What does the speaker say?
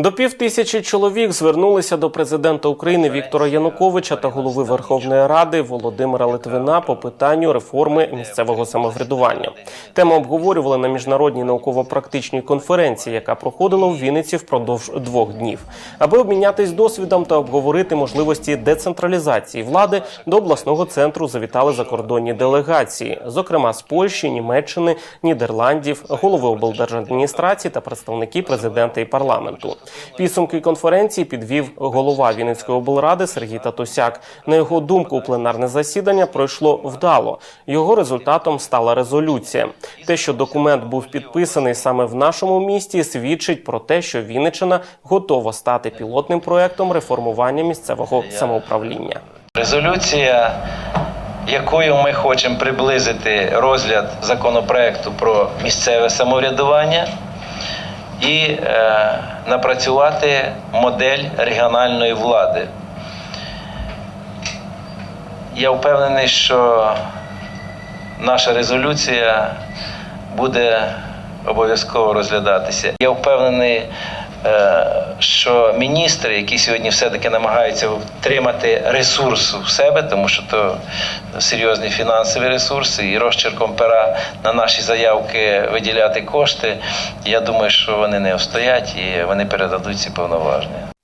До пів тисячі чоловік звернулися до президента України Віктора Януковича та голови Верховної Ради Володимира Литвина по питанню реформи місцевого самоврядування. Тему обговорювали на міжнародній науково-практичній конференції, яка проходила в Вінниці впродовж двох днів, аби обмінятись досвідом та обговорити можливості децентралізації влади. До обласного центру завітали закордонні делегації, зокрема з Польщі, Німеччини, Нідерландів, голови облдержадміністрації та представники президента і парламенту. Підсумки конференції підвів голова Вінницької облради Сергій Татусяк. На його думку, пленарне засідання пройшло вдало. Його результатом стала резолюція. Те, що документ був підписаний саме в нашому місті, свідчить про те, що Вінниччина готова стати пілотним проектом реформування місцевого самоуправління. Резолюція, якою ми хочемо приблизити розгляд законопроекту про місцеве самоврядування і е, напрацювати модель регіональної влади. Я впевнений, що наша резолюція буде обов'язково розглядатися. Я впевнений, що міністри, які сьогодні все-таки намагаються втримати ресурс в себе, тому що то серйозні фінансові ресурси, і розчерком пера на наші заявки виділяти кошти, я думаю, що вони не встоять і вони передадуть ці повноваження.